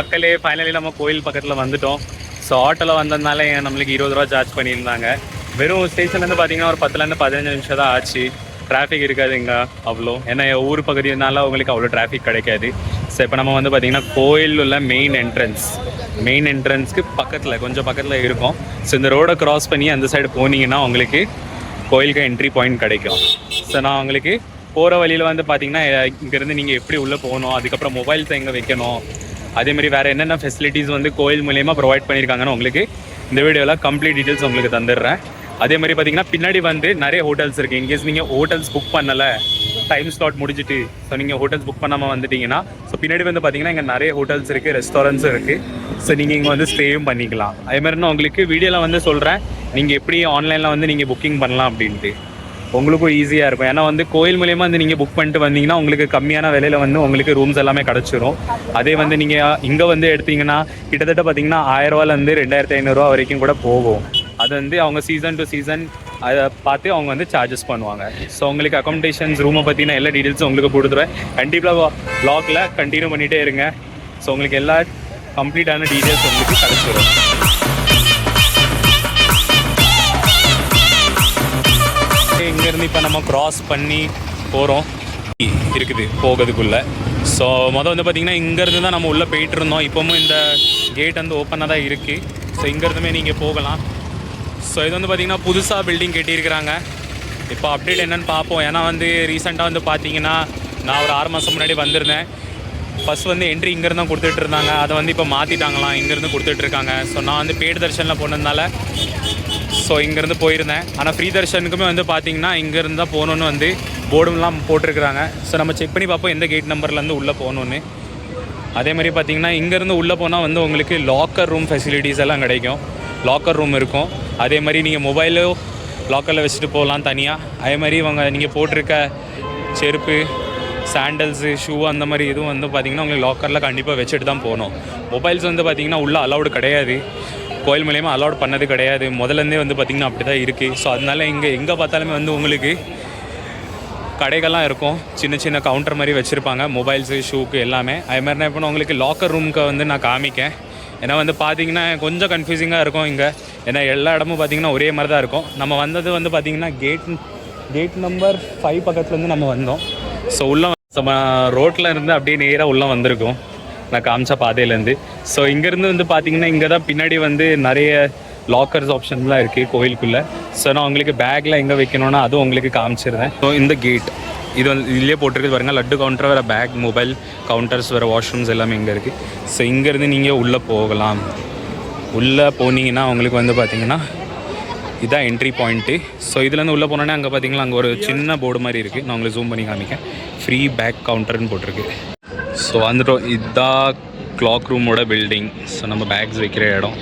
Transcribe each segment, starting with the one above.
மக்களே ஃபைனலி நம்ம கோயில் பக்கத்தில் வந்துட்டோம். ஸோ ஆட்டோவில் வந்ததுனால நம்மளுக்கு இருபது ரூபா சார்ஜ் பண்ணியிருந்தாங்க. வெறும் ஸ்டேஷன்லேருந்து பார்த்தீங்கன்னா ஒரு பத்துலேருந்து பதினஞ்சு நிமிஷம் தான் ஆச்சு. டிராஃபிக் இருக்காது இங்கே அவ்வளோ. ஏன்னா என் ஊர் பகுதினால உங்களுக்கு அவ்வளோ டிராஃபிக் கிடைக்காது. ஸோ இப்போ நம்ம வந்து பார்த்தீங்கன்னா கோயில் உள்ள மெயின் என்ட்ரன்ஸ் மெயின் என்ட்ரன்ஸ்க்கு பக்கத்தில் கொஞ்சம் பக்கத்தில் இருக்கும். ஸோ இந்த ரோடை க்ராஸ் பண்ணி அந்த சைடு போனீங்கன்னா உங்களுக்கு கோயிலுக்கு என்ட்ரி பாயிண்ட் கிடைக்கும். ஸோ நான் உங்களுக்கு போகிற வழியில் வந்து பார்த்தீங்கன்னா இங்கேருந்து நீங்கள் எப்படி உள்ளே போகணும் அதுக்கப்புறம் மொபைல்ஸை எங்கே வைக்கணும் அதே மாதிரி வேறு என்னென்ன ஃபெசிலிட்டிஸ் வந்து கோயில் மூலயமா ப்ரொவைட் பண்ணியிருக்காங்கன்னு உங்களுக்கு இந்த வீடியோவில் கம்ப்ளீட் டீட்டெயில்ஸ் உங்களுக்கு தந்துடுறேன். அதே மாதிரி பார்த்தீங்கன்னா பின்னாடி வந்து நிறைய ஹோட்டல்ஸ் இருக்குது இன்கேஸ் நீங்கள் ஹோட்டல்ஸ் புக் பண்ணலை டைம் ஸ்லாட் முடிஞ்சிட்டு ஸோ நீங்கள் ஹோட்டல்ஸ் புக் பண்ணாமல் வந்துட்டீங்கன்னா ஸோ பின்னாடி வந்து பார்த்தீங்கன்னா இங்கே நிறைய ஹோட்டல்ஸ் இருக்குது ரெஸ்டாரண்ட்ஸும் இருக்குது ஸோ நீங்கள் இங்கே வந்து ஸ்டேயும் பண்ணிக்கலாம். அதே மாதிரி நான் உங்களுக்கு வீடியோவில் வந்து சொல்கிறேன் நீங்கள் எப்படி ஆன்லைனில் வந்து நீங்கள் புக்கிங் பண்ணலாம் அப்படின்ட்டு. உங்களுக்கும் ஈஸியாக இருக்கும். ஏன்னா வந்து கோயில் மூலியமாக வந்து நீங்கள் புக் பண்ணிட்டு வந்தீங்கன்னா உங்களுக்கு கம்மியான விலையில் வந்து உங்களுக்கு ரூம்ஸ் எல்லாமே கிடச்சிரும். அதே வந்து நீங்கள் இங்கே வந்து எடுத்தீங்கன்னா கிட்டத்தட்ட பார்த்தீங்கன்னா ஆயிரரூவாலேருந்து ரெண்டாயிரத்தி ஐநூறுரூவா வரைக்கும் கூட போகும். அது வந்து அவங்க சீசன் டு சீசன் அதை பார்த்து அவங்க வந்து சார்ஜஸ் பண்ணுவாங்க. ஸோ உங்களுக்கு அக்காமடேஷன்ஸ் ரூமை பற்றின எல்லா டீட்டெயில்ஸும் உங்களுக்கு கொடுத்துருவேன். கண்டிப்பாக ப்ளாகில் கண்டினியூ பண்ணிகிட்டே இருங்க. ஸோ உங்களுக்கு எல்லா கம்ப்ளீட்டான டீட்டெயில்ஸ் உங்களுக்கு கிடச்சிடும் இங்கேருந்து இப்போ நம்ம கிராஸ் பண்ணி போகிறோம் இருக்குது போகிறதுக்குள்ளே. ஸோ மொதல் வந்து பார்த்திங்கன்னா இங்கேருந்து தான் நம்ம உள்ளே போயிட்டு இருந்தோம். இப்போவும் இந்த கேட் வந்து ஓப்பனாக தான் இருக்குது ஸோ இங்கேருந்துமே நீங்கள் போகலாம். ஸோ இது வந்து பார்த்திங்கன்னா புதுசாக பில்டிங் கட்டியிருக்கிறாங்க. இப்போ அப்டேட் என்னன்னு பார்ப்போம். ஏன்னா வந்து ரீசெண்டாக வந்து பார்த்தீங்கன்னா நான் ஒரு ஆறு மாதம் முன்னாடி வந்திருந்தேன். ஃபர்ஸ்ட் வந்து என்ட்ரி இங்கேருந்து தான் கொடுத்துட்டு இருந்தாங்க அதை வந்து இப்போ மாற்றிட்டாங்களாம் இங்கேருந்து கொடுத்துட்ருக்காங்க. ஸோ நான் வந்து பேடு தர்ஷனில் போனதுனால ஸோ இங்கேருந்து போயிருந்தேன். ஆனால் ஃப்ரீ தர்ஷனுக்குமே வந்து பார்த்தீங்கன்னா இங்கேருந்து தான் போகணுன்னு வந்து போர்டுலாம் போட்டிருக்கிறாங்க. ஸோ நம்ம செக் பண்ணி பார்ப்போம் எந்த கேட் நம்பர்லேருந்து உள்ளே போகணுன்னு அதே மாதிரி பார்த்தீங்கன்னா இங்கேருந்து உள்ளே போனால் வந்து உங்களுக்கு லாக்கர் ரூம் ஃபெசிலிட்டிஸ் எல்லாம் கிடைக்கும். லாக்கர் ரூம் இருக்கும். அதே மாதிரி நீங்கள் மொபைலோ லாக்கரில் வச்சுட்டு போகலாம் தனியாக அதே மாதிரி இவங்க நீங்கள் போட்டிருக்க செருப்பு சாண்டல்ஸு ஷூ அந்த மாதிரி இதுவும் வந்து பார்த்திங்கன்னா உங்களுக்கு லாக்கரில் கண்டிப்பாக வச்சுட்டு தான் போகணும். மொபைல்ஸ் வந்து பார்த்திங்கன்னா உள்ளே அலௌடு கிடையாது. கோயில் மூலியமாக அலௌட் பண்ணது கிடையாது. முதலேருந்தே வந்து பார்த்திங்கன்னா அப்படி தான் இருக்குது ஸோ அதனால இங்கே எங்கே பார்த்தாலுமே வந்து உங்களுக்கு கடைகள்லாம் இருக்கும். சின்ன சின்ன கவுண்டர் மாதிரி வச்சுருப்பாங்க. மொபைல்ஸு ஷூக்கு எல்லாமே. அது மாதிரி நான் இப்போ உங்களுக்கு லாக்கர் ரூமுக்கு வந்து நான் காமிக்கேன். ஏன்னா வந்து பார்த்தீங்கன்னா கொஞ்சம் கன்ஃபியூசிங்காக இருக்கும் இங்கே. ஏன்னா எல்லா இடமும் பார்த்திங்கன்னா ஒரே மாதிரி தான் இருக்கும். நம்ம வந்தது வந்து பார்த்திங்கன்னா கேட் கேட் நம்பர் ஃபைவ் பக்கத்துலேருந்து நம்ம வந்தோம். ஸோ உள்ளே நம்ம ரோட்டில் இருந்து அப்படியே நேராக உள்ளே வந்திருக்கோம். நான் காமிச்ச பாதையிலேருந்து. ஸோ இங்கேருந்து வந்து பார்த்தீங்கன்னா இங்கே தான் பின்னாடி வந்து நிறைய லாக்கர்ஸ் ஆப்ஷன்லாம் இருக்குது கோயிலுக்குள்ளே. ஸோ நான் உங்களுக்கு பேக்கில் எங்கே வைக்கணும்னா அதுவும் உங்களுக்கு காமிச்சிருந்தேன் ஸோ இந்த கேட் இது வந்து இதுலேயே போட்டிருக்கு பாருங்கள் லட்டு கவுண்டர் வேறு பேக் மொபைல் கவுண்டர்ஸ் வேறு வாஷ்ரூம்ஸ் எல்லாமே இங்கே இருக்குது ஸோ இங்கேருந்து நீங்கள் உள்ளே போகலாம். உள்ளே போனீங்கன்னா உங்களுக்கு வந்து பார்த்தீங்கன்னா இதான் என்ட்ரி பாயிண்ட்டு ஸோ இதுலேருந்து உள்ளே போனோன்னே அங்கே பார்த்தீங்கன்னா அங்கே ஒரு சின்ன போர்டு மாதிரி இருக்குது நான் உங்களுக்கு ஜூம் பண்ணி காமிக்கேன் ஃப்ரீ பேக் கவுண்டர்னு போட்டிருக்கு. ஸோ வந்துட்டோம். இதுதான் கிளாக் ரூமோட பில்டிங் ஸோ நம்ம பேக்ஸ் வைக்கிற இடம்.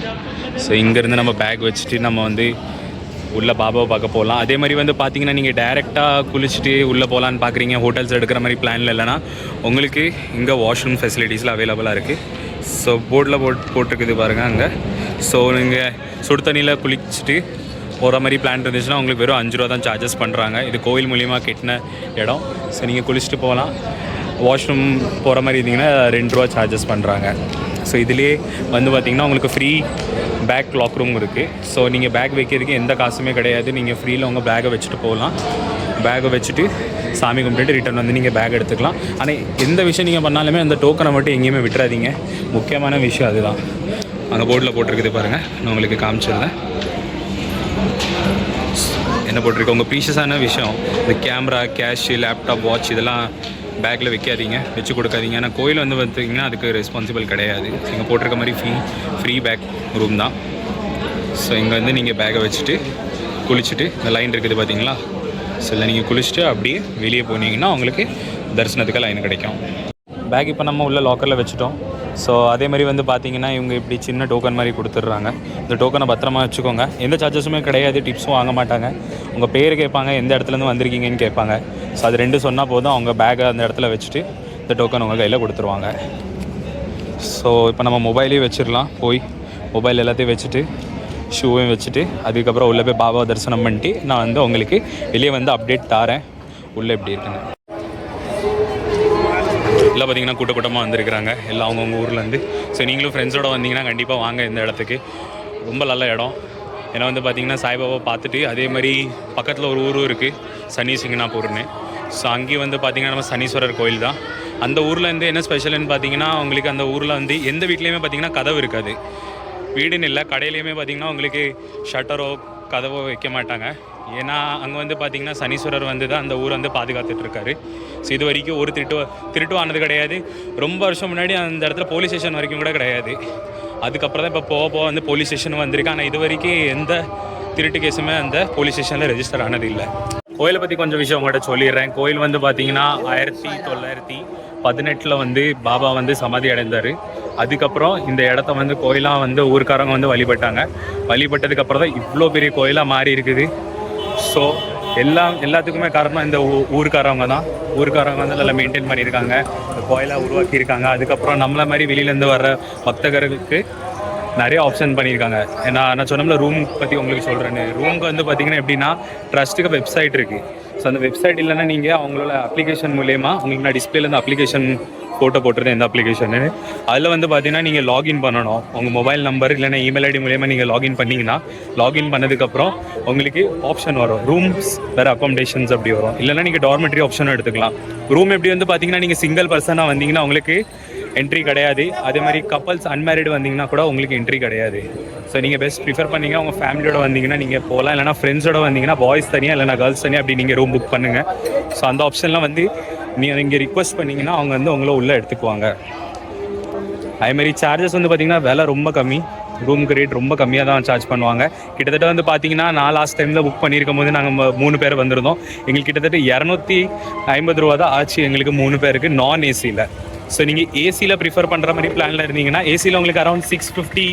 ஸோ இங்கேருந்து நம்ம பேக் வச்சுட்டு நம்ம வந்து உள்ளே பாபாவை பார்க்க போகலாம் அதே மாதிரி வந்து பார்த்தீங்கன்னா நீங்கள் டேரெக்டாக குளிச்சுட்டு உள்ளே போகலான்னு பார்க்குறீங்க ஹோட்டல்ஸ் எடுக்கிற மாதிரி பிளானில் இல்லைன்னா உங்களுக்கு இங்கே வாஷ்ரூம் ஃபெசிலிட்டிஸ்லாம் அவைலபிளாக இருக்குது ஸோ போர்டில் போட் போட்டிருக்குது பாருங்கள் அங்கே. ஸோ நீங்கள் சுடு தண்ணியில் குளிச்சுட்டு போகிற மாதிரி பிளான் இருந்துச்சுன்னா உங்களுக்கு வெறும் அஞ்சு ரூபா தான் சார்ஜஸ் பண்ணுறாங்க இது கோவில் மூலியமாக கெட்டின இடம். ஸோ நீங்கள் குளிச்சுட்டு போகலாம். வாஷ்ரூம் போகிற மாதிரி இருந்தீங்கன்னா ரெண்டு ரூபா சார்ஜஸ் பண்ணுறாங்க ஸோ இதுலேயே வந்து பார்த்திங்கன்னா உங்களுக்கு ஃப்ரீ பேக் லாக் ரூம் இருக்குது ஸோ நீங்கள் பேக் வைக்கிறதுக்கு எந்த காசுமே கிடையாது. நீங்கள் ஃப்ரீயில் உங்கள் பேக்கை வச்சுட்டு போகலாம். பேக்கை வச்சுட்டு சாமி கும்பிட்டுட்டு ரிட்டர்ன் வந்து நீங்கள் பேக் எடுத்துக்கலாம். ஆனால் எந்த விஷயம் நீங்கள் பண்ணாலுமே அந்த டோக்கனை மட்டும் எங்கேயுமே விட்டுறாதீங்க. முக்கியமான விஷயம் அதுதான். அங்கே போர்டில் போட்டிருக்குது பாருங்கள் நான் உங்களுக்கு காமிச்சிடுறேன். என்ன போட்டிருக்கு? உங்கள் ப்ரீஷியஸான விஷயம். இந்த கேமரா கேஷு லேப்டாப் வாட்ச் இதெல்லாம் பேக்கில் வைக்காதீங்க. வச்சு கொடுக்காதீங்க. ஏன்னா கோயில் வந்து பார்த்தீங்கன்னா அதுக்கு ரெஸ்பான்சிபிள் கிடையாது. இங்கே போட்டிருக்க மாதிரி ஃப்ரீ ஃப்ரீ பேக் ரூம் தான். ஸோ இங்கே வந்து நீங்கள் பேக்கை வச்சுட்டு குளிச்சுட்டு இந்த லைன் இருக்குது பார்த்தீங்களா ஸோ இல்லை நீங்கள் குளிச்சுட்டு அப்படியே வெளியே போனீங்கன்னா உங்களுக்கு தரிசனத்துக்கு லைன் கிடைக்கும். பேக் இப்போ நம்ம உள்ள லாக்கரில் வச்சுட்டோம். ஸோ அதே மாதிரி வந்து பார்த்தீங்கன்னா இவங்க இப்படி சின்ன டோக்கன் மாதிரி கொடுத்துட்றாங்க. இந்த டோக்கனை பத்திரமா வச்சுக்கோங்க. எந்த சார்ஜஸுமே கிடையாது டிப்ஸும் வாங்க மாட்டாங்க. உங்கள் பேர் கேட்பாங்க எந்த இடத்துலேருந்து வந்திருக்கீங்கன்னு கேட்பாங்க. ஸோ அது ரெண்டு சொன்னால் போதும் அவங்க பேக்கை அந்த இடத்துல வச்சுட்டு இந்த டோக்கன் உங்கள் கையில் கொடுத்துருவாங்க. ஸோ இப்போ நம்ம மொபைலையும் வச்சிடலாம். போய் மொபைல் எல்லாத்தையும் வச்சுட்டு ஷூவையும் வச்சுட்டு அதுக்கப்புறம் உள்ளே போய் பாபா தரிசனம் பண்ணிட்டு நான் வந்து உங்களுக்கு வெளியே வந்து அப்டேட் தாரேன். உள்ளே எப்படி இருக்குன்னு. எல்லாம் பார்த்தீங்கன்னா கூட்ட கூட்டமாக வந்திருக்கிறாங்க. எல்லாம் அவங்கவுங்க ஊர்லேருந்து. ஸோ நீங்களும் ஃப்ரெண்ட்ஸோட வந்தீங்கன்னா கண்டிப்பாக வாங்க இந்த இடத்துக்கு. ரொம்ப நல்ல இடம். ஏன்னா வந்து பார்த்தீங்கன்னா சாய்பாபா பார்த்துட்டு அதே மாதிரி பக்கத்தில் ஒரு ஊரும் இருக்குது சனி சிங்கனாப்பூர்னு ஸோ அங்கேயும் வந்து பார்த்திங்கன்னா நம்ம சனீஸ்வரர் கோயில் தான். அந்த ஊரில் இருந்து என்ன ஸ்பெஷல்னு பார்த்தீங்கன்னா உங்களுக்கு அந்த ஊரில் வந்து எந்த வீட்லேயுமே பார்த்தீங்கன்னா கதவு இருக்காது. வீடுன்னு இல்லை கடையிலையுமே பார்த்தீங்கன்னா உங்களுக்கு ஷட்டரோ கதவோ வைக்க மாட்டாங்க. ஏன்னா அங்கே வந்து பார்த்தீங்கன்னா சனீஸ்வரர் வந்து தான் அந்த ஊரை வந்து பாதுகாத்துட்ருக்காரு. ஸோ இது வரைக்கும் ஒரு திருட்டு திருட்டு ஆனது கிடையாது. ரொம்ப வருஷம் முன்னாடி அந்த இடத்துல போலீஸ் ஸ்டேஷன் வரைக்கும் கூட கிடையாது. அதுக்கப்புறம் தான் இப்போ போக போக வந்து போலீஸ் ஸ்டேஷன் வந்திருக்கு. ஆனால் இது வரைக்கும் எந்த திருட்டு கேஸுமே அந்த போலீஸ் ஸ்டேஷனில் ரெஜிஸ்டர் ஆனது இல்லை. கோயிலை பற்றி கொஞ்சம் விஷயம் உங்கள்கிட்ட சொல்லிடுறேன். கோயில் வந்து பார்த்தீங்கன்னா ஆயிரத்தி தொள்ளாயிரத்தி பதினெட்டில் வந்து பாபா வந்து சமாதி அடைந்தார். அதுக்கப்புறம் இந்த இடத்த வந்து கோயிலாக வந்து ஊர்க்காரங்க வந்து வழிபட்டாங்க. வழிபட்டதுக்கப்புறம் தான் இவ்வளோ பெரிய கோயிலாக மாறி இருக்குது. ஸோ எல்லாம் எல்லாத்துக்குமே காரணம் இந்த ஊ- தான். ஊருக்காரவங்க வந்து நல்லா மெயின்டைன் பண்ணியிருக்காங்க. இந்த கோயிலாக உருவாக்கியிருக்காங்க. அதுக்கப்புறம் நம்மள மாதிரி வெளியிலேருந்து வர பக்தர்களுக்கு நிறைய ஆப்ஷன் பண்ணியிருக்காங்க. ஏன்னா நான் சொன்னோம்ல ரூம் பற்றி உங்களுக்கு சொல்கிறேன்னு ரூமுக்கு வந்து பார்த்தீங்கன்னா எப்படின்னா ட்ரஸ்ட்டுக்கு வெப்சைட் இருக்குது ஸோ அந்த வெப்சைட் இல்லைன்னா நீங்கள் அவங்களோட அப்ளிகேஷன் மூலயமா உங்களுக்கு நான் டிஸ்பிளேலேருந்து அப்ளிகேஷன் ஃபோட்டோ போட்டிருந்தேன் இந்த அப்ளிகேஷனு அதில் வந்து பார்த்தீங்கன்னா நீங்கள் லாகின் பண்ணணும். உங்கள் மொபைல் நம்பர் இல்லைன்னா இமெயில் ஐடி மூலயமா நீங்கள் லாகின் பண்ணிங்கன்னா லாகின் பண்ணதுக்கப்புறம் உங்களுக்கு ஆப்ஷன் வரும். ரூம்ஸ் வேறு அக்காமடேஷன்ஸ் அப்படி வரும். இல்லைன்னா நீங்கள் டார்மெட்ரி ஆப்ஷனும் எடுத்துக்கலாம். ரூம் எப்படி வந்து பார்த்தீங்கன்னா நீங்கள் சிங்கிள் பர்சனாக வந்தீங்கன்னா உங்களுக்கு என்ட்ரி கிடையாது. அதே மாதிரி கப்பல்ஸ் அன்மேரிடு வந்தீங்கன்னா கூட உங்களுக்கு என்ட்ரி கிடையாது. ஸோ நீங்கள் பெஸ்ட் ப்ரிஃபர் பண்ணீங்க உங்கள் ஃபேமிலியோட வந்தீங்கன்னா நீங்கள் போகலாம். இல்லைனா ஃப்ரெண்ட்ஸோட வந்தீங்கன்னா பாய்ஸ் தனியாக இல்லைனா கேர்ள்ஸ் தனியாக அப்படி நீங்கள் ரூம் புக் பண்ணுங்கள் ஸோ அந்த ஆப்ஷன்லாம் வந்து நீங்கள் இங்கே ரிக்வஸ்ட் பண்ணிங்கன்னா அவங்க வந்து உங்களை உள்ளே எடுத்துக்குவாங்க. அதேமாரி சார்ஜஸ் வந்து பார்த்திங்கன்னா விலை ரொம்ப கம்மி. ரூமுக்கு ரேட் ரொம்ப கம்மியாக தான் சார்ஜ் பண்ணுவாங்க. கிட்டத்தட்ட வந்து பார்த்தீங்கன்னா நான் லாஸ்ட் டைமில் புக் பண்ணியிருக்கும் போது நாங்கள் மூணு பேர் வந்திருந்தோம். எங்களுக்கு கிட்டத்தட்ட இரநூத்தி ஐம்பது ரூபா தான் ஆச்சு எங்களுக்கு மூணு பேருக்கு நான் ஏசியில் ஸோ நீங்கள் ஏசியில் ப்ரிஃபர் பண்ணுற மாதிரி பிளானில் இருந்தீங்கன்னா ஏசியில் உங்களுக்கு around six fifty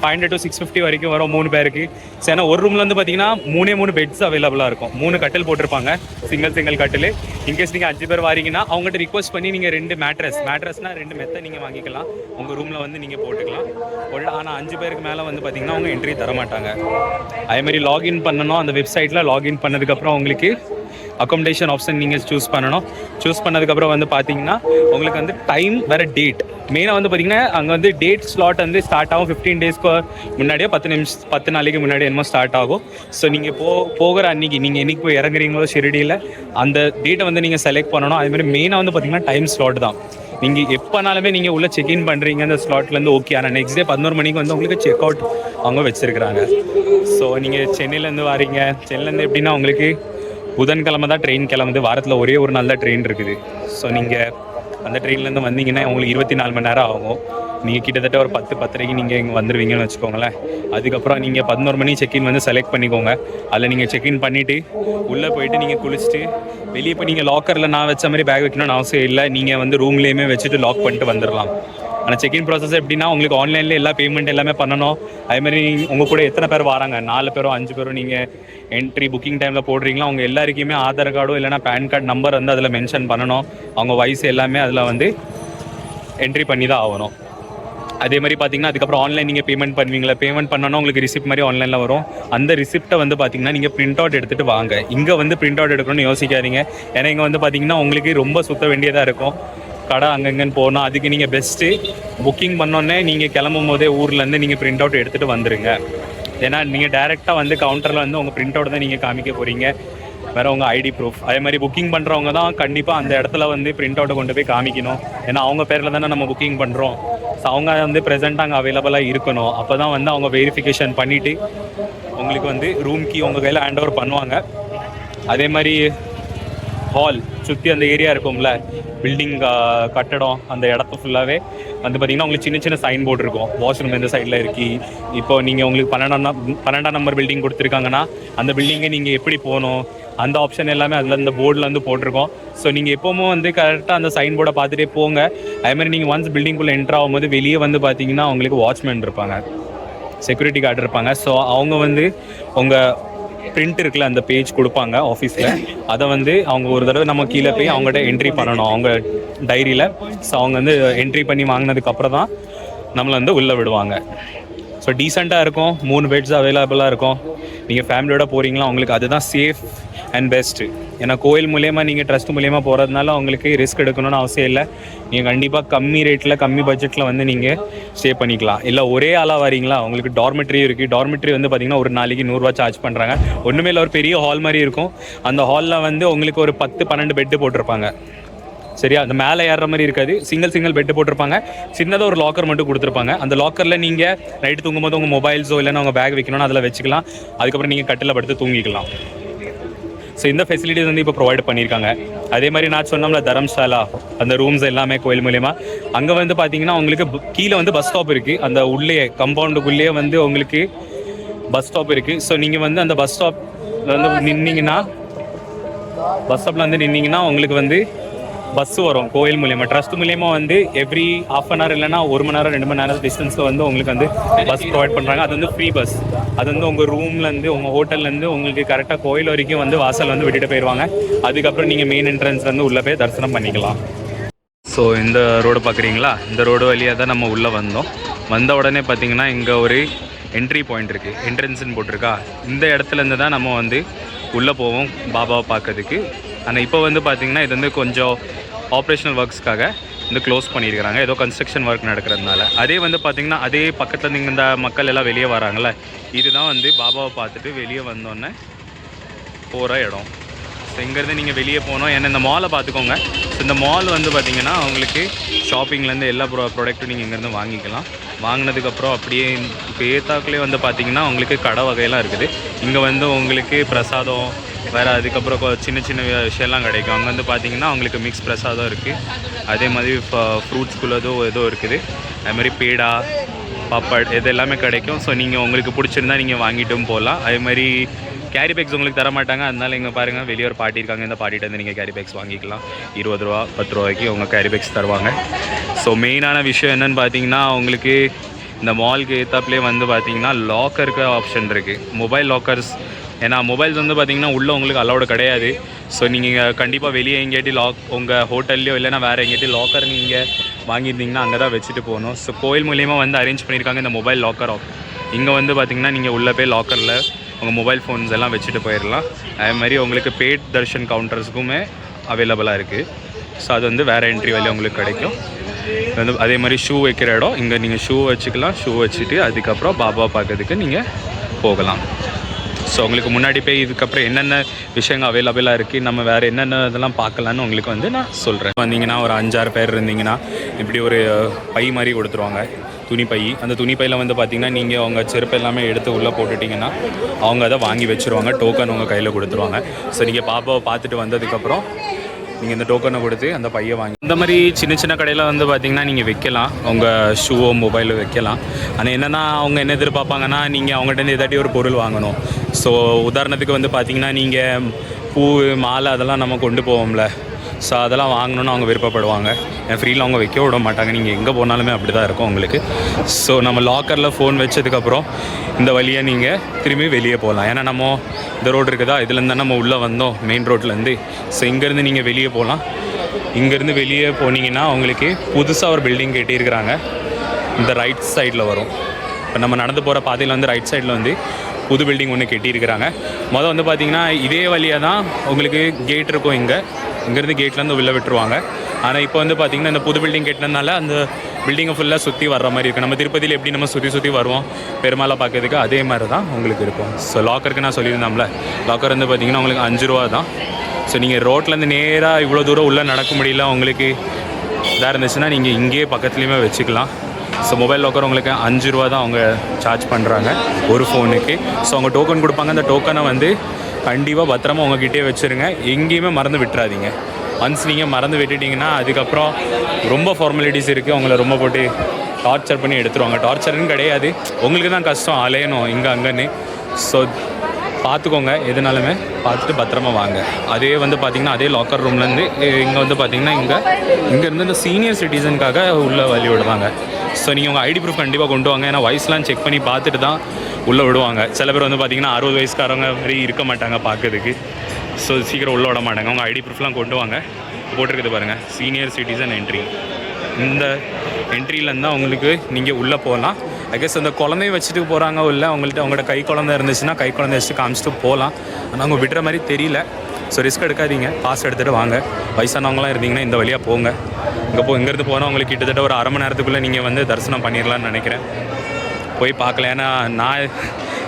five hundred to six fifty வரைக்கும் வரும் மூணு பேருக்கு. ஸோ ஏன்னா ஒரு ரூமில் வந்து பார்த்தீங்கன்னா மூணே மூணு பெட்ஸ் அவைலபிளாக இருக்கும். மூணு கட்டில் போட்டிருப்பாங்க. சிங்கிள் சிங்கிள் கட்டில். இன்கேஸ் நீங்கள் அஞ்சு பேர் வாரீங்கன்னா அவங்ககிட்ட ரிக்வஸ்ட் பண்ணி நீங்கள் ரெண்டு மேட்ரஸ் மேட்ரஸ்னால் ரெண்டு மெத்தை நீங்கள் வாங்கிக்கலாம். உங்கள் ரூமில் வந்து நீங்கள் போட்டுக்கலாம். ஒரு ஆனால் அஞ்சு பேருக்கு மேலே வந்து பார்த்தீங்கன்னா அவங்க என்ட்ரி தர மாட்டாங்க அதேமாதிரி லாகின் பண்ணணும். அந்த வெப்சைட்டில் லாகின் பண்ணதுக்கப்புறம் உங்களுக்கு அக்காமடேஷன் ஆப்ஷன் நீங்கள் சூஸ் பண்ணணும். சூஸ் பண்ணதுக்கப்புறம் வந்து பார்த்தீங்கன்னா உங்களுக்கு வந்து டைம் வேறு டேட் மெயினாக வந்து பார்த்தீங்கன்னா அங்கே வந்து டேட் ஸ்லாட் வந்து ஸ்டார்ட் ஆகும் ஃபிஃப்டீன் டேஸ்க்கு முன்னாடியே பத்து நிமிஷம் பத்து நாளைக்கு முன்னாடி என்னமோ ஸ்டார்ட் ஆகும். ஸோ நீங்கள் போ போகிற அன்னைக்கு நீங்கள் என்னைக்கு போய் இறங்குறீங்களோ ஷிரடியில் அந்த டேட்டை வந்து நீங்கள் செலக்ட் பண்ணணும். அதுமாதிரி மெயினாக வந்து பார்த்தீங்கன்னா டைம் ஸ்லாட் தான். நீங்கள் எப்போனாலுமே நீங்கள் உள்ள செக்இன் பண்ணுறீங்க அந்த ஸ்லாட்லேருந்து ஓகே ஆனால் நெக்ஸ்ட் டே பதினோரு மணிக்கு வந்து உங்களுக்கு செக் அவுட் அவங்க வச்சுருக்குறாங்க. ஸோ நீங்கள் சென்னையிலேருந்து வரீங்க. சென்னையிலேருந்து எப்படின்னா உங்களுக்கு புதன்கிழமை தான் ட்ரெயின் கிளம்புது. வாரத்தில் ஒரே ஒரு நல்ல ட்ரெயின் இருக்குது. ஸோ நீங்கள் அந்த ட்ரெயின்லேருந்து வந்தீங்கன்னா உங்களுக்கு இருபத்தி நாலு மணி நேரம் ஆகும். நீங்கள் கிட்டத்தட்ட ஒரு பத்து பத்தரைக்கு நீங்கள் இங்கே வந்துடுவீங்கன்னு வச்சுக்கோங்களேன். அதுக்கப்புறம் நீங்கள் பதினோரு மணி செக்இன் வந்து செலக்ட் பண்ணிக்கோங்க. அதில் நீங்கள் செக்இன் பண்ணிவிட்டு உள்ளே போயிட்டு நீங்கள் குளிச்சுட்டு வெளியே போய் நீங்கள் லாக்கரில் நான் வச்ச மாதிரி பேக் வைக்கணும்னு அவசியம் இல்லை. நீங்கள் வந்து ரூம்லேயுமே வச்சுட்டு லாக் பண்ணிட்டு வந்துடலாம் ஆனால் செக்இன் ப்ராசஸ் எப்படின்னா உங்களுக்கு ஆன்லைனில் எல்லா பேமெண்ட் எல்லாமே பண்ணணும். அதே மாதிரி உங்கள் கூட எத்தனை பேர் வராங்க? நாலு பேரும் அஞ்சு பேரும் நீங்கள் என்ட்ரி புக்கிங் டைமில் போடுறீங்களா? அவங்க எல்லாருக்குமே ஆதார் கார்டோ இல்லைனா பேன் கார்டு நம்பர் வந்து அதில் மென்ஷன் பண்ணணும். அவங்க வயசு எல்லாமே அதில் வந்து என்ட்ரி பண்ணி தான் ஆகணும். அதே மாதிரி பார்த்தீங்கன்னா அதுக்கப்புறம் ஆன்லைன் நீங்கள் பேமெண்ட் பண்ணுவீங்களா? பேமெண்ட் பண்ணணும் உங்களுக்கு ரிசிப்ட் மாதிரி ஆன்லைனில் வரும். அந்த ரிசிப்ட்டை வந்து பார்த்தீங்கன்னா நீங்கள் பிரிண்ட் அவுட் எடுத்துகிட்டு வாங்க. இங்கே வந்து பிரிண்ட் அவுட் எடுக்கணும்னு யோசிக்காதீங்க. ஏன்னா இங்கே வந்து பார்த்தீங்கன்னா உங்களுக்கு ரொம்ப சுத்த வேண்டியதாக இருக்கும். கடை அங்கங்கன்னு போகணும். அதுக்கு நீங்கள் பெஸ்ட்டு புக்கிங் பண்ணோன்னே நீங்கள் கிளம்பும் போதே ஊர்லேருந்து நீங்கள் பிரிண்ட் அவுட் எடுத்துகிட்டு வந்துடுங்க ஏன்னா நீங்கள் டேரெக்டாக வந்து கவுண்டரில் வந்து உங்கள் பிரிண்ட் அவுட் தான் நீங்கள் காமிக்க போகிறீங்க வேறு உங்கள் ஐடி ப்ரூஃப் அதே மாதிரி புக்கிங் பண்ணுறவங்க தான் கண்டிப்பாக அந்த இடத்துல வந்து பிரிண்ட் அவுட்டை கொண்டு போய் காமிக்கணும். ஏன்னா அவங்க பேரில் தானே நம்ம புக்கிங் பண்ணுறோம் ஸோ அவங்க வந்து ப்ரெசென்ட்டாக அங்கே அவைலபிளாக இருக்கணும். அப்போ தான் வந்து அவங்க வெரிஃபிகேஷன் பண்ணிவிட்டு உங்களுக்கு வந்து ரூம் கீ உங்கள் கையில் ஹேண்ட் ஓவர் பண்ணுவாங்க. அதே மாதிரி ஹால் சுற்றி அந்த ஏரியா இருக்கும்ல. பில்டிங் கட்டடம் அந்த இடத்த ஃபுல்லாகவே வந்து பார்த்தீங்கன்னா உங்களுக்கு சின்ன சின்ன சைன் போர்டு இருக்கும். வாஷ்ரூம் எந்த சைடில் இருக்கு? இப்போ நீங்கள் உங்களுக்கு பன்னெண்டாம் பன்னெண்டாம் நம்பர் பில்டிங் கொடுத்துருக்காங்கன்னா அந்த பில்டிங்கை நீங்கள் எப்படி போகணும்? அந்த ஆப்ஷன் எல்லாமே அதில் இந்த போர்டில் வந்து போட்டிருக்கோம். ஸோ நீங்கள் எப்போவுமே வந்து கரெக்டாக அந்த சைன் போர்டை பார்த்துட்டே போங்க. அதே மாதிரி நீங்கள் ஒன்ஸ் பில்டிங்குள்ளே என்ட்ரு ஆகும்போது வெளியே வந்து பார்த்தீங்கன்னா உங்களுக்கு வாட்ச்மேன் இருப்பாங்க. செக்யூரிட்டி கார்டு இருப்பாங்க. ஸோ அவங்க வந்து உங்கள் பிரிண்ட் இருக்குல்ல அந்த பேஜ் கொடுப்பாங்க ஆஃபீஸில் அதை வந்து அவங்க ஒரு தடவை நம்ம கீழே போய் அவங்ககிட்ட என்ட்ரி பண்ணணும். அவங்க டைரியில் ஸோ அவங்க வந்து என்ட்ரி பண்ணி வாங்கினதுக்கப்புறம் தான் நம்மளை வந்து உள்ளே விடுவாங்க. ஸோ டீசெண்டாக இருக்கும். மூணு பெட்ஸ் அவைலபிளாக இருக்கும். நீங்கள் ஃபேமிலியோட போகிறீங்களா உங்களுக்கு அதுதான் சேஃப் அண்ட் பெஸ்ட்டு ஏன்னா கோயில் மூலியமாக நீங்கள் ட்ரஸ்ட் மூலியமாக போகிறதுனால உங்களுக்கு ரிஸ்க் எடுக்கணும்னு அவசியம் இல்லை. நீங்கள் கண்டிப்பாக கம்மி ரேட்டில் கம்மி பட்ஜெட்டில் வந்து நீங்கள் ஸ்டே பண்ணிக்கலாம். இல்லை ஒரே ஆளாக வரீங்களா? உங்களுக்கு டார்மெட்ரி இருக்குது டார்மெட்ரி வந்து பார்த்திங்கன்னா ஒரு நாளைக்கு நூறுரூவா சார்ஜ் பண்ணுறாங்க ஒன்றுமே இல்லை ஒரு பெரிய ஹால் மாதிரி இருக்கும். அந்த ஹாலில் வந்து உங்களுக்கு ஒரு பத்து பன்னெண்டு பெட்டு போட்டிருப்பாங்க. சரியா? அந்த மேலே ஏறுற மாதிரி இருக்காது. சிங்கிள் சிங்கிள் பெட்டு போட்டிருப்பாங்க. சின்னதாக ஒரு லாக்கர் மட்டும் கொடுத்துருப்பாங்க. அந்த லாக்கரில் நீங்கள் நைட்டு தூங்கும்போது உங்கள் மொபைல்ஸோ இல்லைன்னா உங்கள் பேக் வைக்கணும்னு அதில் வச்சுக்கலாம். அதுக்கப்புறம் நீங்கள் கட்டில் படுத்து தூங்கிக்கலாம். ஸோ இந்த ஃபெசிலிட்டிஸ் வந்து இப்போ ப்ரொவைட் பண்ணியிருக்காங்க. அதே மாதிரி நான் சொன்னோம்ல தரம்சாலா அந்த ரூம்ஸ் எல்லாமே கோயில் மூலயமா. அங்கே வந்து பார்த்தீங்கன்னா உங்களுக்கு கீழே வந்து பஸ் ஸ்டாப் இருக்குது அந்த உள்ளே கம்பவுண்டுக்குள்ளேயே வந்து உங்களுக்கு பஸ் ஸ்டாப் இருக்குது ஸோ நீங்கள் வந்து அந்த பஸ் ஸ்டாப் வந்து நின்னீங்கன்னா பஸ் ஸ்டாப்பில் வந்து நின்னீங்கன்னா உங்களுக்கு வந்து பஸ் வரும் கோயில் மூலியமா. ட்ரஸ்ட் மூலியமா வந்து எவ்ரி ஹாஃப் அன் ஹவர் இல்லைன்னா ஒரு மணி நேரம் ரெண்டு மணி நேரம் டிஸ்டன்ஸில் வந்து உங்களுக்கு வந்து பஸ் ப்ரொவைட் பண்ணுறாங்க அது வந்து ஃப்ரீ பஸ் அது வந்து உங்கள் ரூம்லேருந்து உங்கள் ஹோட்டல்லேருந்து உங்களுக்கு கரெக்டாக கோயில் வரைக்கும் வந்து வாசல் வந்து விட்டுட்டு போயிடுவாங்க அதுக்கப்புறம் நீங்கள் மெயின் என்ட்ரன்ஸ் வந்து உள்ளே போய் தரிசனம் பண்ணிக்கலாம். ஸோ இந்த ரோடு பார்க்குறீங்களா இந்த ரோடு வழியாக தான் நம்ம உள்ளே வந்தோம். வந்த உடனே பார்த்தீங்கன்னா இங்கே ஒரு என்ட்ரி பாயிண்ட் இருக்குது என்ட்ரன்ஸ்னு போட்டிருக்கா? இந்த இடத்துலேருந்து தான் நம்ம வந்து உள்ளே போவோம் பாபாவை பார்க்கறதுக்கு ஆனால் இப்போ வந்து பார்த்தீங்கன்னா இது வந்து கொஞ்சம் ஆப்ரேஷனல் ஒர்க்ஸ்க்காக வந்து க்ளோஸ் பண்ணியிருக்கிறாங்க. ஏதோ கன்ஸ்ட்ரக்ஷன் ஒர்க் நடக்கிறதுனால. அதே வந்து பார்த்தீங்கன்னா அதே பக்கத்தில் இருந்து இந்த மக்கள் எல்லாம் வெளியே வராங்கல்ல. இதுதான் வந்து பாபாவை பார்த்துட்டு வெளியே வந்தோடனே போகிற இடம். ஸோ இங்கேருந்து நீங்கள் வெளியே போகணும் ஏன்னா இந்த மாலை பார்த்துக்கோங்க. ஸோ இந்த மால் வந்து பார்த்திங்கன்னா உங்களுக்கு ஷாப்பிங்லேருந்து எல்லா ப்ரோ ப்ராடக்ட்டும் நீங்கள் இங்கேருந்து வாங்கிக்கலாம். வாங்கினதுக்கப்புறம் அப்படியே இப்போ ஏத்தாக்குலேயே வந்து பார்த்தீங்கன்னா உங்களுக்கு கடை வகையெல்லாம் இருக்குது. இங்கே வந்து உங்களுக்கு பிரசாதம் வேறு அதுக்கப்புறம் சின்ன சின்ன விஷயம்லாம் கிடைக்கும். அங்கே வந்து பார்த்தீங்கன்னா உங்களுக்கு மிக்ஸ் பிரசாதம் இருக்குது அதே மாதிரி ஃப்ரூட்ஸ்குள்ளதோ ஏதோ இருக்குது. அது மாதிரி பேடா பப்பட் இது எல்லாமே கிடைக்கும். ஸோ நீங்கள் உங்களுக்கு பிடிச்சிருந்தா நீங்கள் வாங்கிட்டும் போகலாம் அதே மாதிரி கேரி பேக்ஸ் உங்களுக்கு தர மாட்டாங்க. அதனால இங்கே பாருங்கள் வெளியே ஒரு பாட்டி இருக்காங்க. இந்த பாட்டிகிட்ட வந்து நீங்கள் கேரி பேக்ஸ் வாங்கிக்கலாம். இருபது ரூபா பத்து ரூபாய்க்கு அவங்க கேரி பேக்ஸ் தருவாங்க. ஸோ மெயினான விஷயம் என்னென்னு பார்த்தீங்கன்னா உங்களுக்கு இந்த மால்க்கு ஏத்தாப்புலேயே வந்து பார்த்தீங்கன்னா லாக்கருக்கு ஆப்ஷன் இருக்குது மொபைல் லாக்கர்ஸ் ஏன்னா மொபைல்ஸ் வந்து பார்த்தீங்கன்னா உள்ளே உங்களுக்கு அலௌடு கிடையாது. ஸோ நீங்கள் கண்டிப்பாக வெளியே எங்கேயாட்டி லாக் உங்கள் ஹோட்டல்லையோ இல்லைன்னா வேறு எங்கேயாட்டி லாக்கர் நீங்கள் வாங்கியிருந்தீங்கன்னா அங்கே தான் வச்சுட்டு போகணும். ஸோ கோயில் மூலியமாக வந்து அரேஞ்ச் பண்ணியிருக்காங்க இந்த மொபைல் லாக்கர் இங்கே வந்து பார்த்தீங்கன்னா நீங்கள் உள்ளே போய் லாக்கரில் உங்கள் மொபைல் ஃபோன்ஸ் எல்லாம் வச்சுட்டு போயிடலாம் அதே மாதிரி உங்களுக்கு பேட் தர்ஷன் கவுண்டர்ஸுக்குமே அவைலபிளாக இருக்குது ஸோ அது வந்து வேறு என்ட்ரி வழி உங்களுக்கு கிடைக்கும். வந்து அதே மாதிரி ஷூ வைக்கிற இடம் இங்கே நீங்கள் ஷூ வச்சுக்கலாம். ஷூ வச்சுட்டு அதுக்கப்புறம் பாபா பார்க்கறதுக்கு நீங்கள் போகலாம். ஸோ உங்களுக்கு முன்னாடி போய் இதுக்கப்புறம் என்னென்ன விஷயங்கள் அவைலபிளாக இருக்குது நம்ம வேறு என்னென்ன இதெல்லாம் பார்க்கலான்னு உங்களுக்கு வந்து நான் சொல்கிறேன் வந்தீங்கன்னா ஒரு அஞ்சாறு பேர் இருந்தீங்கன்னா இப்படி ஒரு பை மாதிரி கொடுத்துருவாங்க. துணி பை. அந்த துணி பையில் வந்து பார்த்திங்கன்னா நீங்கள் அவங்க செருப்பு எல்லாமே எடுத்து உள்ளே போட்டுட்டிங்கன்னா அவங்க அதை வாங்கி வச்சுருவாங்க. டோக்கன் உங்கள் கையில் கொடுத்துருவாங்க. ஸோ நீங்கள் பாப்பாவை பார்த்துட்டு வந்ததுக்கப்புறம் நீங்கள் இந்த டோக்கனை கொடுத்து அந்த பையை வாங்கி இந்த மாதிரி சின்ன சின்ன கடையில் வந்து பார்த்தீங்கன்னா நீங்கள் வைக்கலாம் உங்கள் ஷூவோ மொபைலோ வைக்கலாம் ஆனால் என்னென்னா அவங்க என்ன எதிர்பார்ப்பாங்கன்னா நீங்கள் அவங்ககிட்ட ஏதாட்டி ஒரு பொருள் வாங்கணும். ஸோ உதாரணத்துக்கு வந்து பார்த்தீங்கன்னா நீங்கள் பூ மாலை அதெல்லாம் நம்ம கொண்டு போவோம்ல. ஸோ அதெல்லாம் வாங்கணும்னு அவங்க விருப்பப்படுவாங்க. என் ஃப்ரீயில் அவங்க வைக்க விட மாட்டாங்க. நீங்கள் எங்கே போனாலுமே அப்படி தான் இருக்கும் உங்களுக்கு. ஸோ நம்ம லாக்கரில் ஃபோன் வச்சதுக்கப்புறம் இந்த வழியாக நீங்கள் திரும்பி வெளியே போகலாம் ஏன்னா நம்ம இந்த ரோடு இருக்குதா? இதுலேருந்து தான் நம்ம உள்ளே வந்தோம் மெயின் ரோட்லேருந்து ஸோ இங்கேருந்து நீங்கள் வெளியே போகலாம் இங்கேருந்து வெளியே போனீங்கன்னா உங்களுக்கு புதுசாக ஒரு பில்டிங் கட்டியிருக்கிறாங்க. இந்த ரைட் சைடில் வரும். இப்போ நம்ம நடந்து போகிற பாதையில் வந்து ரைட் சைடில் வந்து புது பில்டிங் ஒன்று கட்டியிருக்கிறாங்க. மொதல் வந்து பார்த்தீங்கன்னா இதே வழியாக தான் உங்களுக்கு கேட் இருக்கும் இங்கே. இங்கேருந்து கேட்லேருந்து உள்ளே விட்டுருவாங்க. ஆனால் இப்போ வந்து பார்த்தீங்கன்னா இந்த புது பில்டிங் கட்டினதுனால அந்த பில்டிங்கை ஃபுல்லாக சுற்றி வர்ற மாதிரி இருக்குது நம்ம திருப்பதியில் எப்படி நம்ம சுற்றி சுற்றி வருவோம் பெருமாளை பார்க்கறதுக்கு அதே மாதிரி தான் உங்களுக்கு இருக்கும். ஸோ லாக்கருக்கு நான் சொல்லியிருந்தோம்ல லாக்கர் வந்து பார்த்திங்கன்னா உங்களுக்கு அஞ்சு ரூபா தான். ஸோ நீங்கள் ரோட்லேருந்து நேராக இவ்வளோ தூரம் உள்ளே நடக்க முடியல உங்களுக்கு இதாக இருந்துச்சுன்னா நீங்கள் இங்கேயே பக்கத்துலேயுமே வச்சுக்கலாம். ஸோ மொபைல் லாக்கர் உங்களுக்கு அஞ்சு ரூபா தான் அவங்க சார்ஜ் பண்ணுறாங்க ஒரு ஃபோனுக்கு ஸோ அவங்க டோக்கன் கொடுப்பாங்க. அந்த டோக்கனை வந்து கண்டிப்பாக பத்திரமா உங்ககிட்டயே வச்சுருங்க. எங்கேயுமே மறந்து விட்டுறாதீங்க. ஒன்ஸ் நீங்கள் மறந்து விட்டுட்டிங்கன்னா அதுக்கப்புறம் ரொம்ப ஃபார்மாலிட்டிஸ் இருக்குது உங்களை ரொம்ப போட்டு டார்ச்சர் பண்ணி எடுத்துருவாங்க. டார்ச்சர்னு கிடையாது. உங்களுக்கு தான் கஷ்டம். அலையணும் இங்கே அங்கேன்னு. ஸோ பார்த்துக்கோங்க எதுனாலுமே பார்த்துட்டு பத்திரமா வாங்க. அதே வந்து பார்த்தீங்கன்னா அதே லாக்கர் ரூம்லேருந்து இங்கே வந்து பார்த்தீங்கன்னா இங்கே இங்கேருந்து இந்த சீனியர் சிட்டிசனுக்காக உள்ள வழி விடுவாங்க ஸோ நீங்கள் உங்கள் ஐடி ப்ரூஃப் கண்டிப்பாக கொண்டு வாங்க. ஏன்னா வயசுலாம் செக் பண்ணி பார்த்துட்டு தான் உள்ளே விடுவாங்க. சில பேர் வந்து பார்த்தீங்கன்னா அறுபது வயசுக்காரங்க மாதிரி இருக்க மாட்டாங்க பார்க்கறதுக்கு. ஸோ சீக்கிரம் உள்ளே விட மாட்டாங்க. அவங்க ஐடி ப்ரூஃப்லாம் கொண்டு வாங்க. போட்டிருக்குது பாருங்கள் சீனியர் சிட்டிசன் என்ட்ரி இந்த என்ட்ரியிலேருந்து அவங்களுக்கு நீங்கள் உள்ளே போகலாம். ஐ கெஸ் அந்த குழந்தைய வச்சுட்டு போகிறாங்க இல்லை அவங்கள்ட்ட அவங்களோட கை குழந்தை இருந்துச்சுன்னா கை குழந்தை வச்சுட்டு காமிச்சிட்டு போகலாம். ஆனால் அவங்க விடுற மாதிரி தெரியல. ஸோ ரிஸ்க் எடுக்காதீங்க. பாஸ் எடுத்துகிட்டு வாங்க. வயசானவங்களாம் இருந்தீங்கன்னா இந்த வழியாக போங்க. இங்கே போ இங்கேருந்து போனால் உங்களுக்கு கிட்டத்தட்ட ஒரு அரை மணி நேரத்துக்குள்ளே நீங்கள் வந்து தரிசனம் பண்ணிடலாம்னு நினைக்கிறேன். போய் பார்க்கல. ஏன்னா நான்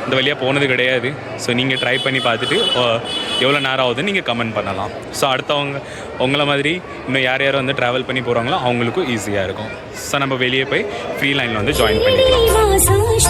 இந்த வழியாக போனது கிடையாது. ஸோ நீங்கள் ட்ரை பண்ணி பார்த்துட்டு எவ்வளோ நேரம் ஆகுதுன்னு நீங்கள் கமெண்ட் பண்ணலாம். ஸோ அடுத்தவங்க உங்களை மாதிரி இன்னும் யார் யார் வந்து ட்ராவல் பண்ணி போகிறாங்களோ அவங்களுக்கும் ஈஸியாக இருக்கும். ஸோ நம்ம வெளியே போய் ஃப்ரீ லைனில் வந்து ஜாயின் பண்ணிக்கலாம்.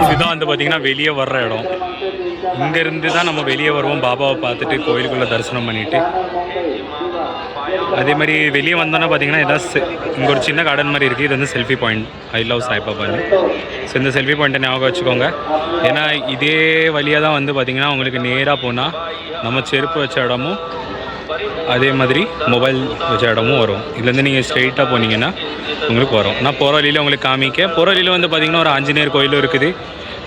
இதுதான் வந்து பார்த்திங்கன்னா வெளியே வர்ற இடம். இங்கேருந்து தான் நம்ம வெளியே வருவோம். பாபாவை பார்த்துட்டு கோயிலுக்குள்ளே தரிசனம் பண்ணிவிட்டு அதே மாதிரி வெளியே வந்தோன்னா பார்த்தீங்கன்னா ஏதாவது இங்கே ஒரு சின்ன கார்டன் மாதிரி இருக்குது இது வந்து செல்ஃபி பாயிண்ட் ஐ லவ் சாய்பாபான்னு ஸோ இந்த செல்ஃபி பாயிண்ட்டை ஞாபகம் வச்சுக்கோங்க. ஏன்னா இதே வழியாக தான் வந்து பார்த்திங்கன்னா உங்களுக்கு நேராக போனால் நம்ம செருப்பு வச்ச இடமும் அதே மாதிரி மொபைல் வச்ச இடமும் வரும். இதுலேருந்து நீங்கள் ஸ்ட்ரெயிட்டாக போனீங்கன்னா உங்களுக்கு வரும். நான் போகிற வழியில் உங்களுக்கு காமிக்க போகிற வழியில் வந்து பார்த்திங்கன்னா ஒரு ஆஞ்சநேயர் கோயிலும் இருக்குது.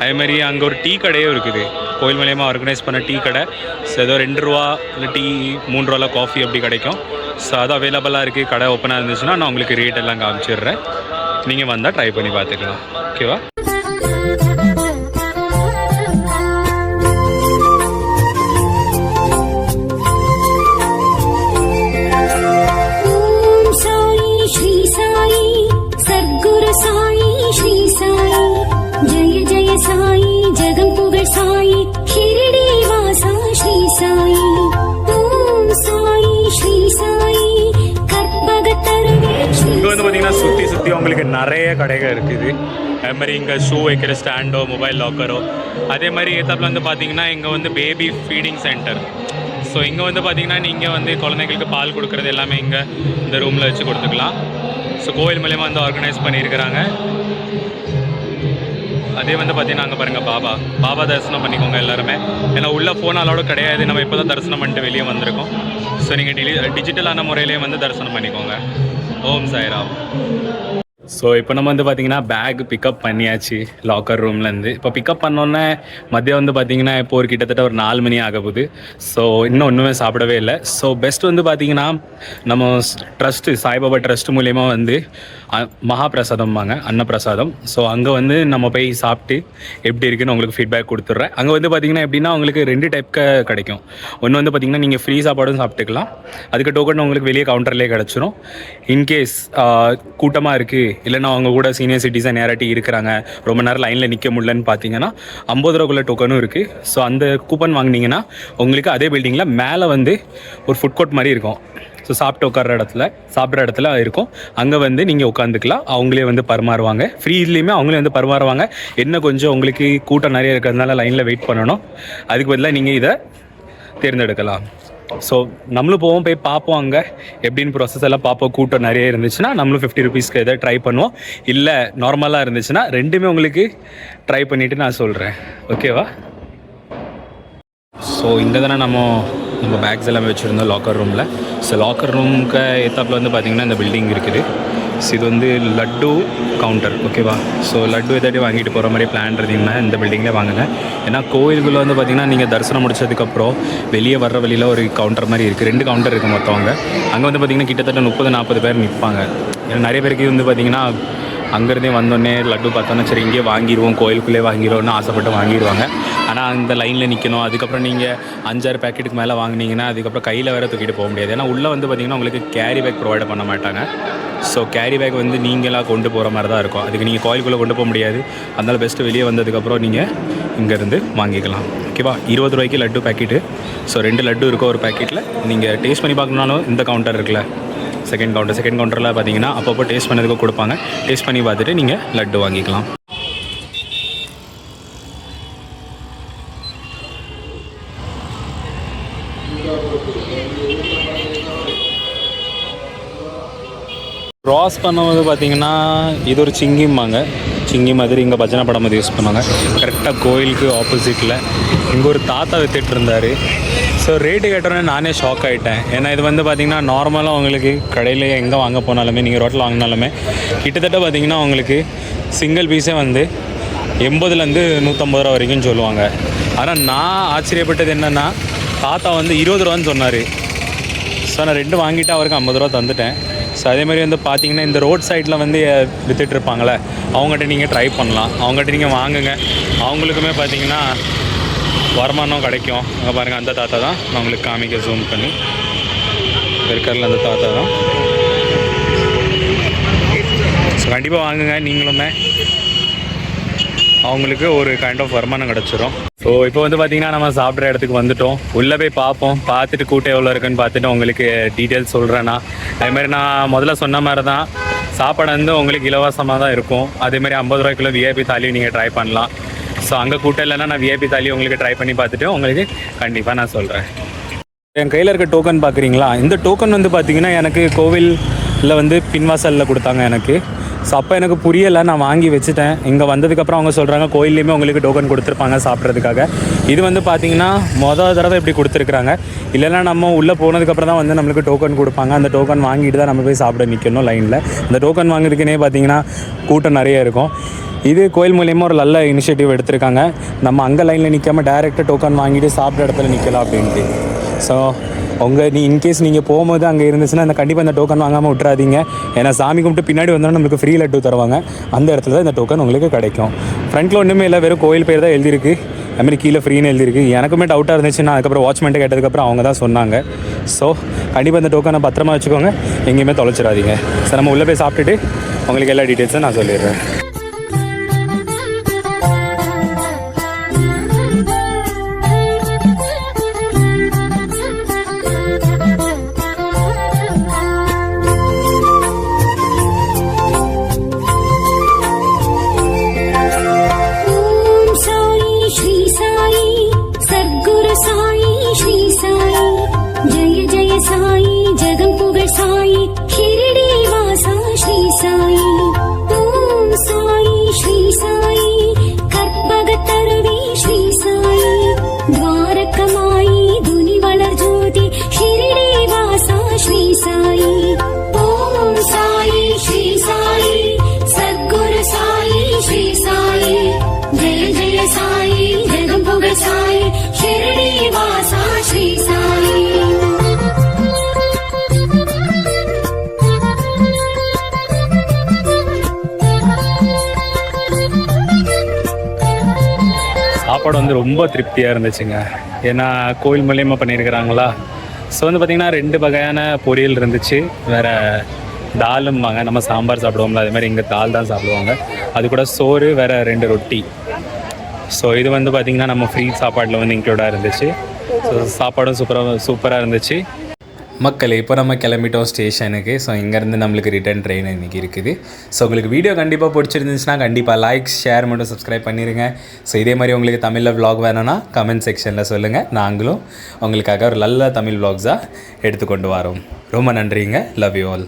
அதேமாதிரி அங்கே ஒரு டீ கடையும் இருக்குது. கோயில் மூலயமா ஆர்கனைஸ் பண்ண டீ கடை. ஸோ ஏதோ ரெண்டு ரூபா இல்லை டீ மூணு ரூபா காஃபி அப்படி கிடைக்கும். ஸோ அது அவைலபிளாக இருக்குது கடை ஓப்பனாக இருந்துச்சுன்னா நான் உங்களுக்கு ரேட் எல்லாம் காமிச்சிடுறேன். நீங்கள் வந்தால் ட்ரை பண்ணி பார்த்துக்கலாம். ஓகேவா உங்களுக்கு நிறைய கடைகள் இருக்குது. அதே மாதிரி இங்கே ஷூ வைக்கிற ஸ்டாண்டோ மொபைல் லாக்கரோ அதே மாதிரி ஏத்தாப்பில் வந்து பார்த்தீங்கன்னா இங்கே வந்து பேபி ஃபீடிங் சென்டர் ஸோ இங்கே வந்து பார்த்தீங்கன்னா நீங்கள் வந்து குழந்தைங்களுக்கு பால் கொடுக்குறது எல்லாமே இங்கே இந்த ரூமில் வச்சு கொடுத்துக்கலாம். ஸோ கோவில் மூலயமா வந்து ஆர்கனைஸ் பண்ணியிருக்கிறாங்க. அதே வந்து பார்த்தீங்கன்னா அங்கே பாருங்கள் பாபா. பாபா தரிசனம் பண்ணிக்கோங்க எல்லாருமே. ஏன்னா உள்ளே ஃபோன் அலோடு கிடையாது. நம்ம இப்போ தான் தரிசனம் பண்ணிட்டு வெளியே வந்திருக்கோம். ஸோ நீங்கள் டிஜிட்டலான முறையிலே வந்து தரிசனம் பண்ணிக்கோங்க. ஓம் சாய்ராம். ஸோ இப்போ நம்ம வந்து பார்த்தீங்கன்னா பேக் பிக்கப் பண்ணியாச்சு லாக்கர் ரூம்லேருந்து இப்போ பிக்கப் பண்ணோன்னே மதியம் வந்து பார்த்தீங்கன்னா இப்போ ஒரு கிட்டத்தட்ட ஒரு நாலு மணி ஆக போகுது. ஸோ இன்னும் ஒன்றுமே சாப்பிடவே இல்லை. ஸோ பெஸ்ட் வந்து பார்த்தீங்கன்னா நம்ம ட்ரஸ்ட்டு சாய்பாபா ட்ரஸ்ட் மூலயமா வந்து அ- மகாபிரசாதம்பாங்க அன்னப்பிரசாதம். ஸோ அங்கே வந்து நம்ம போய் சாப்பிட்டு எப்படி இருக்குன்னு உங்களுக்கு ஃபீட்பேக் கொடுத்துட்றேன். அங்கே வந்து பார்த்தீங்கன்னா எப்படின்னா உங்களுக்கு ரெண்டு டைப்க்கு கிடைக்கும். ஒன்று வந்து பார்த்தீங்கன்னா நீங்கள் ஃப்ரீ சாப்பாடும் சாப்பிட்டுக்கலாம். அதுக்கு டோக்கன் உங்களுக்கு வெளியே கவுண்டர்லேயே கிடச்சிரும். இன்கேஸ் கூட்டமாக இருக்குது இல்லைன்னா அவங்க கூட சீனியர் சிட்டிசன் யாராட்டி இருக்கிறாங்க ரொம்ப நேரம் லைனில் நிற்க முடியலன்னு பார்த்தீங்கன்னா ஐம்பது ரூபாக்குள்ள டோக்கனும் இருக்குது ஸோ அந்த கூப்பன் வாங்குனீங்கன்னா உங்களுக்கு அதே பில்டிங்கில் மேலே வந்து ஒரு ஃபுட் கோர்ட் மாதிரி இருக்கும். ஸோ சாப்பிட்டு உட்கார்ற இடத்துல சாப்பிட்ற இடத்துல இருக்கும். அங்கே வந்து நீங்கள் உட்காந்துக்கலாம் அவங்களே வந்து பரிமாறுவாங்க. ஃப்ரீலேயுமே அவங்களே வந்து பரிமாறுவாங்க. என்ன கொஞ்சம் உங்களுக்கு கூட்டம் நிறைய இருக்கிறதுனால லைனில் வெயிட் பண்ணணும். அதுக்கு பதிலாக நீங்கள் இதை தேர்ந்தெடுக்கலாம். ஸோ நம்மளும் போவோம் போய் பார்ப்போம் அங்கே. எப்படின்னு ப்ராசஸ் எல்லாம் பார்ப்போம். கூட்டம் நிறைய இருந்துச்சுன்னா நம்மளும் ஃபிஃப்டி ருபீஸ்க்கு எதாவது ட்ரை பண்ணுவோம். இல்லை நார்மலாக இருந்துச்சுன்னா ரெண்டுமே உங்களுக்கு ட்ரை பண்ணிவிட்டு நான் சொல்கிறேன் ஓகேவா ஸோ இங்கே தானே நம்ம நம்ம பேக்ஸ் எல்லாமே வச்சுருந்தோம் லாக்கர் ரூமில் ஸோ லாக்கர் ரூமுக்கு ஏத்தாப்பில் வந்து பார்த்திங்கன்னா இந்த பில்டிங் இருக்குது. ஸோ இது வந்து லட்டு கவுண்டர் ஓகேவா ஸோ லட்டு எதாட்டி வாங்கிட்டு போகிற மாதிரி பிளான் இருந்தீங்கன்னா இந்த பில்டிங்கில் வாங்குங்க. ஏன்னா கோயிலுக்குள்ளே வந்து பார்த்திங்கன்னா நீங்கள் தரிசனம் முடிச்சதுக்கப்புறம் வெளியே வர்ற வழியில் ஒரு கவுண்டர் மாதிரி இருக்குது ரெண்டு கவுண்டர் இருக்குது மொத்தம் அங்கே. அங்கே வந்து பார்த்திங்கன்னா கிட்டத்தட்ட முப்பது நாற்பது பேர் நிற்பாங்க ஏன்னா நிறைய பேருக்கு வந்து பார்த்திங்கன்னா அங்கேருந்தே வந்தோடனே லட்டு பார்த்தோன்னா சரி இங்கேயே வாங்கிடுவோம் கோயிலுக்குள்ளே வாங்கிடுவோம்னு ஆசைப்பட்டு வாங்கிடுவாங்க ஆனால் அந்த லைனில் நிற்கணும் அதுக்கப்புறம் நீங்கள் அஞ்சாறு பேக்கெட்டுக்கு மேலே வாங்குனீங்கன்னா அதுக்கப்புறம் கையில் வேறு தூக்கிட்டு போக முடியாது. ஏன்னா உள்ளே வந்து பார்த்திங்கன்னா உங்களுக்கு கேரி பேக் ப்ரொவைட் பண்ண மாட்டாங்க. ஸோ கேரி பேக் வந்து நீங்களாக கொண்டு போகிற மாதிரி தான் இருக்கும். அதுக்கு நீங்கள் கோயிலுக்குள்ளே கொண்டு போக முடியாது. அதனால் பெஸ்ட்டு வெளியே வந்ததுக்கப்புறம் நீங்கள் இங்கேருந்து வாங்கிக்கலாம். ஓகேவா இருபது ரூபாய்க்கு லட்டு பேக்கெட்டு ஸோ ரெண்டு லட்டு இருக்கோ ஒரு பேக்கெட்டில் நீங்கள் டேஸ்ட் பண்ணி பார்க்கணுனாலும் இந்த கவுண்டர் இருக்குல்ல. செகண்ட் கவுண்டர் செகண்ட் கவுண்டரில் பார்த்தீங்கன்னா அப்பப்போ டேஸ்ட் பண்ணதுக்கு கொடுப்பாங்க. டேஸ்ட் பண்ணி பார்த்துட்டு நீங்கள் லட்டு வாங்கிக்கலாம். க்ராஸ் பண்ணும்போது பார்த்தீங்கன்னா இது ஒரு சிங்கிம்பாங்க. சிங்கி மாதிரி இங்கே பஜனை படம் மாதிரி யூஸ் பண்ணுவாங்க. கரெக்டாக கோயிலுக்கு ஆப்போசிட்டில் இங்கே ஒரு தாத்தா வித்துட்டு இருந்தார். ஸோ ரேட்டு கேட்டோன்னே நானே ஷாக் ஆகிட்டேன் ஏன்னா இது வந்து பார்த்திங்கன்னா நார்மலாக உங்களுக்கு கடையில் எங்கே வாங்க போனாலுமே நீங்கள் ரோட்டில் வாங்கினாலுமே கிட்டத்தட்ட பார்த்திங்கன்னா உங்களுக்கு சிங்கிள் பீஸே வந்து எண்பதுலேருந்து நூற்றம்பது ரூபா வரைக்கும் சொல்லுவாங்க. ஆனால் நான் ஆச்சரியப்பட்டது என்னென்னா தாத்தா வந்து இருபது ரூபான்னு சொன்னார். ஸோ நான் ரெண்டு வாங்கிட்டு அவருக்கு ஐம்பது ரூபா தந்துட்டேன். ஸோ அதே மாதிரி வந்து பார்த்தீங்கன்னா இந்த ரோட் சைடில் வந்து அஹ், வித்துட்டு இருப்பாங்களே அவங்ககிட்ட நீங்கள் ட்ரை பண்ணலாம். அவங்ககிட்ட நீங்கள் வாங்குங்க. அவங்களுக்குமே பார்த்தீங்கன்னா வருமானம் கிடைக்கும். அங்கே பாருங்கள் அந்த தாத்தா தான். நான் உங்களுக்கு காமிக்க ஜூம் பண்ணி. இருக்கிறதுல அந்த தாத்தா தான். ஸோ கண்டிப்பாக வாங்குங்க நீங்களுமே. அவங்களுக்கு ஒரு கைண்ட் ஆஃப் வருமானம் கிடச்சிரும். ஸோ இப்போ வந்து பார்த்தீங்கன்னா நம்ம சாப்பிட்ற இடத்துக்கு வந்துட்டோம். உள்ளே போய் பார்ப்போம். பார்த்துட்டு கூட்டம் எவ்வளோ இருக்குன்னு பார்த்துட்டு உங்களுக்கு டீட்டெயில்ஸ் சொல்கிறேன்னா அதேமாதிரி நான் முதல்ல சொன்ன மாதிரி தான் சாப்பாடு வந்து உங்களுக்கு இலவசமாக தான் இருக்கும். அதேமாதிரி ஐம்பது ரூபாய்க்குள்ள விஐபி தாலி நீங்கள் ட்ரை பண்ணலாம். ஸோ அங்கே கூட்டம் இல்லைன்னா நான் விஐபி தாலி உங்களுக்கு ட்ரை பண்ணி பார்த்துட்டு உங்களுக்கு கண்டிப்பாக நான் சொல்கிறேன் என் கையில் இருக்க டோக்கன் பார்க்குறீங்களா இந்த டோக்கன் வந்து பார்த்தீங்கன்னா எனக்கு கோவிலில் வந்து பின்வாசலில் கொடுத்தாங்க எனக்கு. ஸோ அப்போ எனக்கு புரியலை நான் வாங்கி வச்சுட்டேன். இங்கே வந்ததுக்கப்புறம் அவங்க சொல்கிறாங்க கோயில்லையுமே உங்களுக்கு டோக்கன் கொடுத்துருப்பாங்க சாப்பிட்றதுக்காக. இது வந்து பார்த்தீங்கன்னா மொதல் தடவை இப்படி கொடுத்துருக்குறாங்க. இல்லைன்னா நம்ம உள்ளே போனதுக்கப்புறம் தான் வந்து நம்மளுக்கு டோக்கன் கொடுப்பாங்க. அந்த டோக்கன் வாங்கிட்டு தான் நம்ம போய் சாப்பிட நிற்கணும் லைனில் அந்த டோக்கன் வாங்குறதுக்குனே பார்த்தீங்கன்னா கூட்டம் நிறைய இருக்கும். இது கோயில் மூலியமாக ஒரு நல்ல இனிஷியேட்டிவ் எடுத்திருக்காங்க. நம்ம அங்கே லைனில் நிற்காம டேரெக்டாக டோக்கன் வாங்கிட்டு சாப்பிட்ற இடத்துல நிற்கலாம் அப்படின்ட்டு. ஸோ உங்கள் நீ இன்கேஸ் நீங்கள் போகும்போது அங்கே இருந்துச்சுன்னா அந்த கண்டிப்பாக இந்த டோக்கன் வாங்காமல் விட்றாதீங்க ஏன்னா சாமி கும்பிட்டு பின்னாடி வந்தோன்னா நம்மளுக்கு ஃப்ரீ லட்டு தருவாங்க. அந்த இடத்துல தான் இந்த டோக்கன் உங்களுக்கு கிடைக்கும். ஃப்ரண்ட்டில் ஒன்றுமே இல்லை வெறும் கோயில் பேர் தான் எழுதியிருக்கு. அதுமாதிரி கீழே ஃப்ரீன்னு எழுதியிருக்கு. எனக்குமே டவுட்டாக இருந்துச்சுன்னா அதுக்கப்புறம் வாட்ச்மேன்ட்டு கேட்டதுக்கப்புறம் அவங்க தான் சொன்னாங்க. ஸோ கண்டிப்பாக இந்த டோக்கனை பத்திரமா வச்சுக்கோங்க. எங்கேயுமே தொலைச்சிடாதீங்க. சார் நம்ம உள்ளே போய் சாப்பிட்டுட்டு உங்களுக்கு எல்லா டீட்டெயில்ஸும் நான் சொல்லிடுறேன். சாப்பாடு வந்து ரொம்ப திருப்தியாக இருந்துச்சுங்க. ஏன்னா கோயில் மூலியமாக பண்ணியிருக்கிறாங்களா? ஸோ வந்து பார்த்திங்கன்னா ரெண்டு வகையான பொரியல் இருந்துச்சு. வேறு தாலும்பாங்க. நம்ம சாம்பார் சாப்பிடுவோம்ல அது மாதிரி இங்கே தால் தான் சாப்பிடுவாங்க. அது கூட சோறு வேறு ரெண்டு ரொட்டி. ஸோ இது வந்து பார்த்திங்கன்னா நம்ம ஃப்ரீ சாப்பாட்டில் வந்து இன்க்ளூடாக இருந்துச்சு. ஸோ சாப்பாடும் சூப்பராக சூப்பராக இருந்துச்சு. மக்களே இப்போ நம்ம கிளம்பிட்டோம் ஸ்டேஷனுக்கு. ஸோ இங்கேருந்து நம்மளுக்கு ரிட்டர்ன் ட்ரெயின் இன்றைக்கி இருக்குது. ஸோ உங்களுக்கு வீடியோ கண்டிப்பாக பிடிச்சிருந்துச்சுன்னா கண்டிப்பாக லைக் ஷேர் மட்டும் சப்ஸ்கிரைப் பண்ணிடுங்க ஸோ இதே மாதிரி உங்களுக்கு தமிழில் விலாக் வேணும்னா கமெண்ட் செக்ஷனில் சொல்லுங்கள் நாங்களும் உங்களுக்காக ஒரு நல்ல தமிழ் விலாக்ஸாக எடுத்துக்கொண்டு வரோம். ரொம்ப நன்றிங்க. Love you all